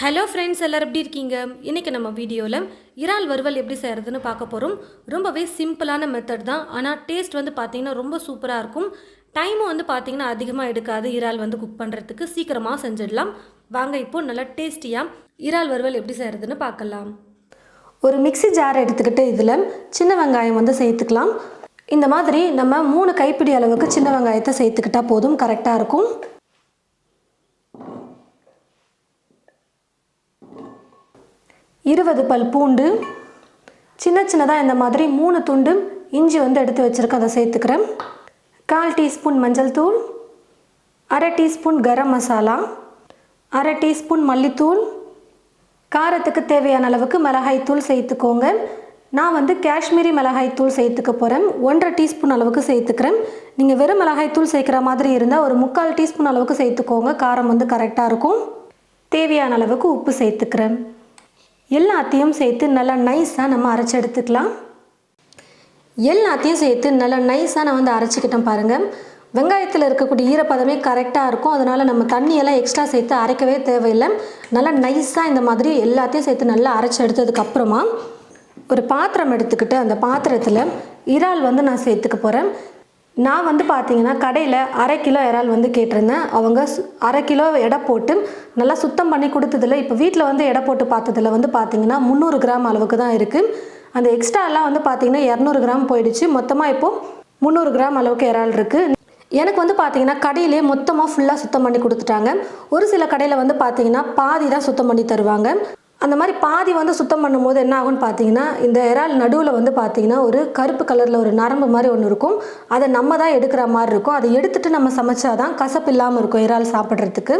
Hello friends எல்லோரும் எப்படி இருக்கீங்க? இன்றைக்கி நம்ம வீடியோவில் இறால் வறுவல் எப்படி செய்கிறதுன்னு பார்க்க போகிறோம் ரொம்பவே சிம்பிளான மெத்தட் தான். ஆனால் டேஸ்ட் வந்து பார்த்திங்கன்னா ரொம்ப சூப்பராக இருக்கும். டைமும் வந்து பார்த்திங்கன்னா அதிகமாக எடுக்காது. இறால் வந்து குக் பண்ணுறதுக்கு சீக்கிரமாக செஞ்சிடலாம். வாங்க இப்போது நல்லா டேஸ்டியாக இறால் வறுவல் எப்படி செய்கிறதுன்னு பார்க்கலாம். ஒரு மிக்ஸி ஜார் எடுத்துக்கிட்டு இதில் சின்ன வெங்காயம் வந்து சேர்த்துக்கலாம். இந்த மாதிரி நம்ம மூணு கைப்பிடி அளவுக்கு சின்ன வெங்காயத்தை சேர்த்துக்கிட்டால் போதும் கரெக்டாக இருக்கும். இருபது பல் பூண்டு. சின்ன சின்னதாக இந்த மாதிரி மூணு துண்டு இஞ்சி வந்து எடுத்து வச்சுருக்கேன் அதை சேர்த்துக்கிறேன். கால் டீஸ்பூன் மஞ்சள் தூள் அரை டீஸ்பூன் கரம் மசாலா அரை டீஸ்பூன் மல்லித்தூள். காரத்துக்கு தேவையான அளவுக்கு மிளகாய் தூள் சேர்த்துக்கோங்க. நான் வந்து காஷ்மீரி மிளகாய் தூள் சேர்த்துக்க போகிறேன் ஒன்றரை டீஸ்பூன் அளவுக்கு சேர்த்துக்கிறேன். நீங்கள் வெறும் மிளகாய் தூள் சேர்க்குற மாதிரி இருந்தால் ஒரு முக்கால் டீஸ்பூன் அளவுக்கு சேர்த்துக்கோங்க. காரம் வந்து கரெக்டாக இருக்கும். தேவையான அளவுக்கு உப்பு சேர்த்துக்கிறேன். எல்லாத்தையும் சேர்த்து நல்லா நைஸாக நம்ம அரைச்சி எடுத்துக்கலாம். எல்லாத்தையும் சேர்த்து நல்லா நைஸாக நான் வந்து அரைச்சிக்கிட்டேன் பாருங்கள் வெங்காயத்தில் இருக்கக்கூடிய ஈரப்பதமே கரெக்டாக இருக்கும். அதனால் நம்ம தண்ணியெல்லாம் எக்ஸ்ட்ரா சேர்த்து அரைக்கவே தேவையில்லை. நல்லா நைஸாக இந்த மாதிரி எல்லாத்தையும் சேர்த்து நல்லா அரைச்சி எடுத்ததுக்கப்புறமா ஒரு பாத்திரம் எடுத்துக்கிட்டு அந்த பாத்திரத்தில் இறால் வந்து நான் சேர்த்துக்க போகிறேன் நான் வந்து பார்த்தீங்கன்னா கடையில் அரை கிலோ இறால் வந்து கேட்டிருந்தேன். அவங்க சு- அரை கிலோ எடை போட்டு நல்லா சுத்தம் பண்ணி கொடுத்ததில் இப்போ வீட்டில் வந்து எடை போட்டு பார்த்ததுல வந்து பார்த்தீங்கன்னா முந்நூறு கிராம் அளவுக்கு தான் இருக்குது அந்த எக்ஸ்ட்ராலாம் வந்து பார்த்தீங்கன்னா இரநூறு கிராம் போயிடுச்சு. மொத்தமாக இப்போது முந்நூறு கிராம் அளவுக்கு இறால் இருக்குது எனக்கு வந்து பார்த்தீங்கன்னா கடையிலே மொத்தமாக ஃபுல்லாக சுத்தம் பண்ணி கொடுத்துட்டாங்க. ஒரு சில கடையில் வந்து பார்த்தீங்கன்னா பாதி தான் சுத்தம் பண்ணி தருவாங்க. அந்த மாதிரி பாதி வந்து சுத்தம் பண்ணும்போது என்ன ஆகும்னு பார்த்தீங்கன்னா இந்த இறால் நடுவில் வந்து பார்த்தீங்கன்னா ஒரு கருப்பு கலரில் ஒரு நரம்பு மாதிரி ஒன்று இருக்கும். அதை நம்ம தான் எடுக்கிற மாதிரி இருக்கும். அதை எடுத்துட்டு நம்ம சமைச்சா தான் கசப்பு இல்லாமல் இருக்கும் இறால் சாப்பிட்றதுக்கு.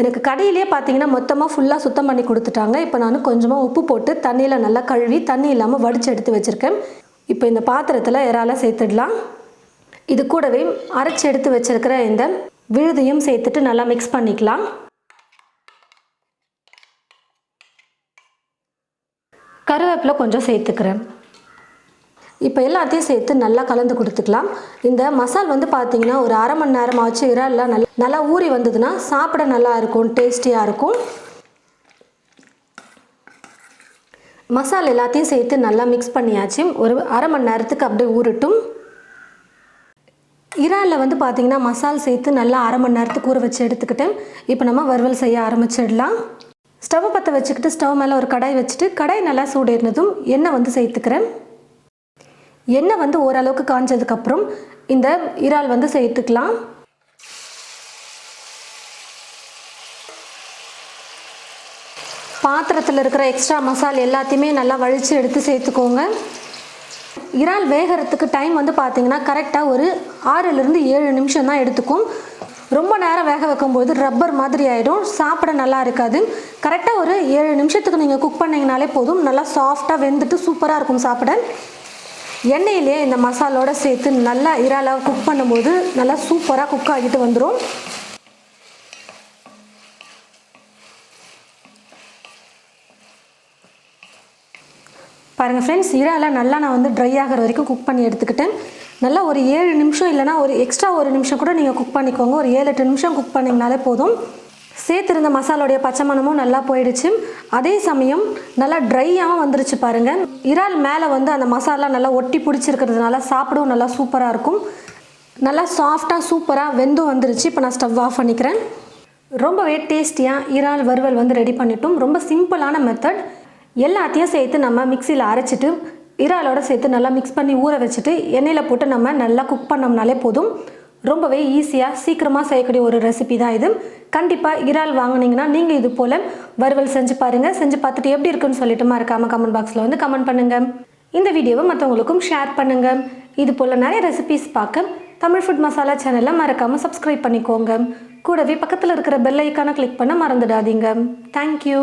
எனக்கு கடையிலே பார்த்தீங்கன்னா மொத்தமாக ஃபுல்லாக சுத்தம் பண்ணி கொடுத்துட்டாங்க. இப்போ நான் கொஞ்சமாக உப்பு போட்டு தண்ணியில் நல்லா கழுவி தண்ணி இல்லாமல் வடித்து எடுத்து வச்சுருக்கேன். இப்போ இந்த பாத்திரத்தில் இறாலை சேர்த்துடலாம். இது கூடவே அரைச்சி எடுத்து வச்சுருக்கிற இந்த விழுதையும் சேர்த்துட்டு நல்லா மிக்ஸ் பண்ணிக்கலாம். கருவேப்பிலை கொஞ்சம் சேர்த்துக்கிறேன். இப்போ எல்லாத்தையும் சேர்த்து நல்லா கலந்து கொடுத்துக்கலாம். இந்த மசால் வந்து பார்த்தீங்கன்னா ஒரு அரை மணி நேரமாச்சு இறால்லாம் நல்லா நல்லா ஊறி வந்ததுன்னா சாப்பிட நல்லா இருக்கும் டேஸ்டியாக இருக்கும். மசால் எல்லாத்தையும் சேர்த்து நல்லா மிக்ஸ் பண்ணியாச்சு. ஒரு அரை மணி நேரத்துக்கு அப்படியே ஊறட்டும். இறாலில் வந்து பார்த்திங்கன்னா மசால் சேர்த்து நல்லா அரை மணி நேரத்துக்கு ஊற வச்சு எடுத்துக்கிட்டேன். இப்போ நம்ம வறுவல் செய்ய ஆரம்பிச்சிடலாம். ஸ்டவ் பற்ற வச்சுக்கிட்டு ஸ்டவ் மேலே ஒரு கடாய் வச்சுட்டு கடாய் நல்லா சூடேறினதும் எண்ணெய் வந்து சேர்த்துக்கிறேன். எண்ணெய் வந்து ஓரளவுக்கு காஞ்சதுக்கப்புறம் இந்த இறால் வந்து சேர்த்துக்கலாம். பாத்திரத்தில் இருக்கிற எக்ஸ்ட்ரா மசால் எல்லாத்தையுமே நல்லா வழித்து எடுத்து சேர்த்துக்கோங்க. இறால் வேகிறதுக்கு டைம் வந்து பார்த்தீங்கன்னா கரெக்டாக ஒரு ஆறுலேருந்து ஏழு நிமிஷம் தான் எடுத்துக்கும். ரொம்ப நேரம் வேக வைக்கும்போது ரப்பர் மாதிரி ஆகிடும் சாப்பிட நல்லா இருக்காது. கரெக்டாக ஒரு ஏழு நிமிஷத்துக்கு நீங்கள் குக் பண்ணிங்கனாலே போதும். நல்லா சாஃப்டாக வெந்துட்டு சூப்பராக இருக்கும் சாப்பிட. எண்ணெயிலே இந்த மசாலோடு சேர்த்து நல்லா இறாலாக குக் பண்ணும்போது நல்லா சூப்பராக குக் ஆகிட்டு வந்துடும் பாருங்கள் ஃப்ரெண்ட்ஸ் இறாலாம் நல்லா நான் வந்து ட்ரை ஆகிற வரைக்கும் குக் பண்ணி எடுத்துக்கிட்டேன். நல்லா ஒரு ஏழு நிமிஷம் இல்லைனா ஒரு எக்ஸ்ட்ரா ஒரு நிமிஷம் கூட நீங்கள் குக் பண்ணிக்கோங்க. ஒரு ஏழு எட்டு நிமிஷம் குக் பண்ணிங்கனாலே போதும். சேர்த்துருந்த மசாலோடைய பச்சை மணமும் நல்லா போயிடுச்சு. அதே சமயம் நல்லா ட்ரையாகவும் வந்துருச்சு பாருங்கள் இறால் மேலே வந்து அந்த மசாலா நல்லா ஒட்டி பிடிச்சிருக்கிறதுனால சாப்பிடவும் நல்லா சூப்பராக இருக்கும். நல்லா சாஃப்டாக சூப்பராக வெந்தும் வந்துருச்சு. இப்போ நான் ஸ்டவ் ஆஃப் பண்ணிக்கிறேன். ரொம்பவே டேஸ்டியாக இறால் வறுவல் வந்து ரெடி பண்ணிட்டோம். ரொம்ப சிம்பிளான மெத்தட் எல்லாத்தையும் சேர்த்து நம்ம மிக்சியில் அரைச்சிட்டு இறாலோட சேர்த்து நல்லா மிக்ஸ் பண்ணி ஊற வச்சுட்டு எண்ணெயில் போட்டு நம்ம நல்லா குக் பண்ணோம்னாலே போதும். ரொம்பவே ஈஸியாக சீக்கிரமாக செய்யக்கூடிய ஒரு ரெசிபி தான் இது. கண்டிப்பாக இறால் வாங்கினீங்கன்னா நீங்கள் இது போல் வறுவல் செஞ்சு பாருங்கள் செஞ்சு பார்த்துட்டு எப்படி இருக்குன்னு சொல்லிட்டு மறக்காமல் கமெண்ட் பாக்ஸில் வந்து கமெண்ட் பண்ணுங்கள் இந்த வீடியோவை மற்றவங்களுக்கும் ஷேர் பண்ணுங்கள் இது போல் நிறைய ரெசிபிஸ் பார்க்க தமிழ் ஃபுட் மசாலா சேனலை மறக்காமல் சப்ஸ்கிரைப் பண்ணிக்கோங்க. கூடவே பக்கத்தில் இருக்கிற பெல் ஐக்கானை கிளிக் பண்ண மறந்துடாதீங்க. தேங்க்யூ